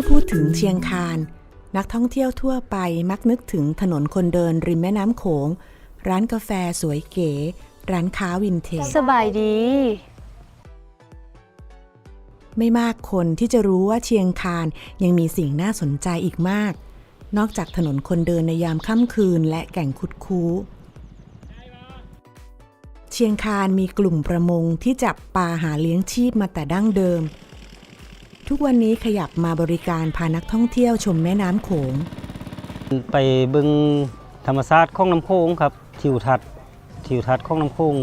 ถึงเชียงคาน นักท่องเที่ยวทั่วไปมักนึกถึงถนนคนเดินริมแม่น้ำโขง ร้านกาแฟสวยเก๋ ร้านค้าวินเทจสบายดี ไม่มากคนที่จะรู้ว่าเชียงคานยังมีสิ่งน่าสนใจอีกมาก นอกจากถนนคนเดินในยามค่ำคืนและแก่งคุดคู้เชียงคานมีกลุ่มประมงที่จับปลาหาเลี้ยงชีพมาแต่ดั้งเดิม ทุกวันนี้ขยับมาบริการพานักท่องเที่ยวชมแม่น้ำโขง ไปเบึงธรรมชาติของน้ำโขงครับทิวทัศน์ทิวทัศน์ของน้ำโขง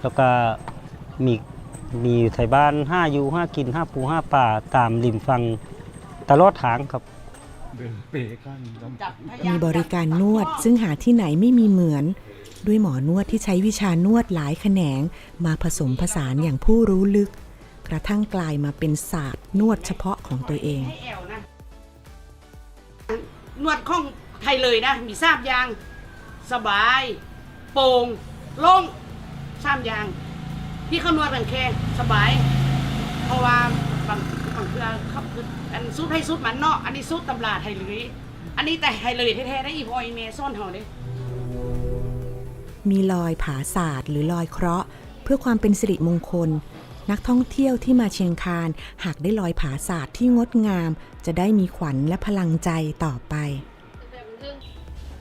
แล้วก็มีมีไทยบ้านห้าอยู่ห้ากินห้าปูห้าป่าตามริมฟังตลอดทางครับเดินเปกันลำมีบริการนวดซึ่งหาที่ไหนไม่มีเหมือน ด้วยหมอนวดที่ใช้วิชานวดหลายแขนง มาผสมผสานอย่างผู้รู้ลึก กระทั่งกลายมาเป็นศาสตร์นวดเฉพาะของตัวเอง ให้แอวนะนวดข้องไทยเลยนะ มีสามอยาง สบาย โป่งโล่งสามอยางพี่เขานวดกันแค่สบาย เพราะว่าบางบางเทือเขาคืออันซุดให้ซุดมันเนาะอันนี้ซุดตำราไทยเลยอันนี้แต่ไทยเลยแท้ๆได้อีพออีเมซ่อนเฮาเด้มีลอยผาศาสตร์หรือลอยเคราะห์ เพื่อความเป็นสิริมงคล นักท่องเที่ยวที่มาเชียงคาน หากได้ลอยผาศาสตร์ที่งดงาม จะได้มีขวัญและพลังใจต่อไป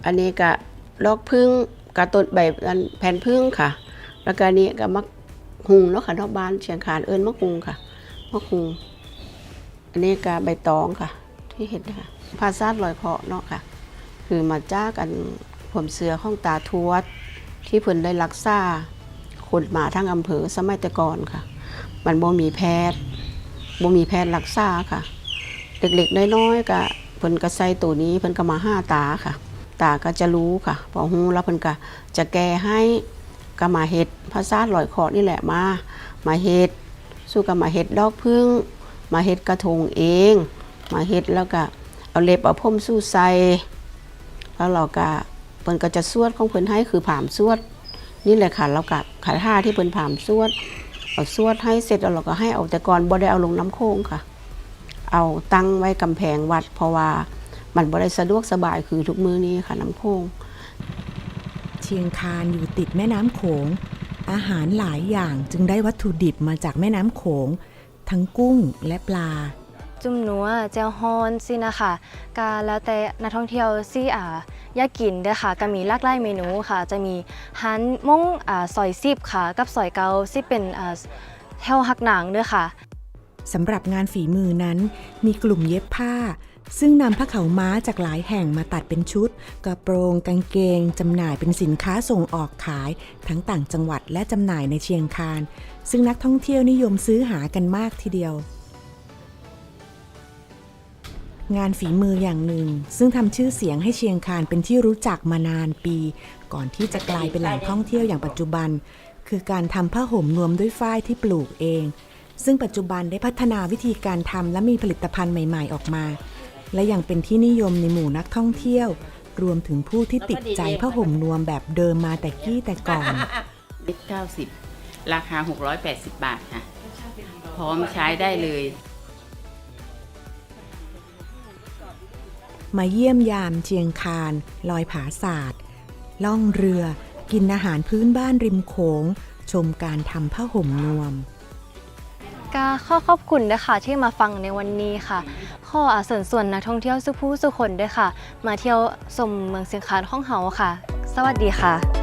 อันนี้ก็ลอกพึ่งกระตุนใบแผ่นพึ่งค่ะ แล้วก็นี้ก็มักหุงเนาะค่ะนอกบ้านเชียงคานเอิญมักหุงค่ะมักหุง อันนี้ก็ใบตองค่ะ ที่เห็นนะคะภาษาลอยเคาะเนาะค่ะ คือมาจ้ากกันผมเสือข้องตาทวดที่เพิ่นได้รักษา คนมาทั้งอำเภอสมัยแต่ก่อนค่ะ มันบ่มีแพทย์บ่มีแพทย์รักษาค่ะ เด็กๆน้อยๆก็เพิ่นก็ใส่ตัวนี้เพิ่นก็มาห้าตาค่ะ ตาก็จะรู้ค่ะ พอหูแล้วเพิ่นก็จะแก้ให้ก็มาเฮ็ดภาษาดลอยคอนี่แหละมา มาเฮ็ดสู้กับมาเฮ็ดดอกพึ่งมาเฮ็ดกระทงเอง มาเฮ็ดแล้วก็เอาเล็บเอาพ่มสู้ใส่แล้วเราก็เพิ่นก็จะสวดของเพิ่นให้คือผามสวด นี่แหละค่ะเราก็ขาท่าที่เพิ่นผามสวดเอาสวดให้เสร็จแล้วเราก็ให้เอาแต่ก่อนบ่ได้เอาลงน้ำโค้งค่ะ เอาตั้งไว้กำแพงวัด เพราะว่ามันบ่ได้สะดวกสบายคือทุกมือนี้ค่ะน้ำโค้งเชียงคานอยู่ติดแม่น้ำโขง อาหารหลายอย่างจึงได้วัตถุดิบมาจากแม่น้ำโขง ทั้งกุ้งและปลา จุ่มนัวแจวฮอนสินะคะกาแล้วแต่นักท่องเที่ยวซี่อ่าอยากกินเด้อค่ะก็มีหลากหลายเมนูค่ะ จะมีฮันมงอ่าซอยซิบค่ะ กับซอยเกาซิเป็นอ่าแถวหักหนังเด้อค่ะสำหรับงานฝีมือนั้น มีกลุ่มเย็บผ้า ซึ่งนำผ้าเขาม้าจากหลายแห่งมาตัดเป็นชุด กระโปรงกางเกงจำหน่ายเป็นสินค้าส่งออกขาย ทั้งต่างจังหวัดและจำหน่ายในเชียงคาน ซึ่งนักท่องเที่ยวนิยมซื้อหากันมากทีเดียว งานฝีมืออย่างหนึ่ง ซึ่งทำชื่อเสียงให้เชียงคานเป็นที่รู้จักมานานปี ก่อนที่จะกลายเป็นแหล่งท่องเที่ยวอย่างปัจจุบัน คือการทำผ้าห่มนวมด้วยฝ้ายที่ปลูกเอง ซึ่งปัจจุบันได้พัฒนาวิธีการทำและมีผลิตภัณฑ์ใหม่ๆออกมา และยังเป็นที่นิยมในหมู่นักท่องเที่ยว รวมถึงผู้ที่ติดใจผ้าห่มนวมแบบเดิมมาแต่กี้แต่ก่อนลิตร90ราคา 680 บาทค่ะ พร้อมใช้ได้เลย มาเยี่ยมยามเชียงคาน ลอยผาศาสตร์ ล่องเรือ กินอาหารพื้นบ้านริมโขง ชมการทำผ้าห่มนวมก็ขอขอบคุณนะคะที่มาฟังในวันนี้ค่ะ ข้ออาสนส่วนนักท่องเที่ยวสุผู้สุคนด้วยค่ะ มาเที่ยวชมเมืองเชียงคานของเฮาค่ะ สวัสดีค่ะ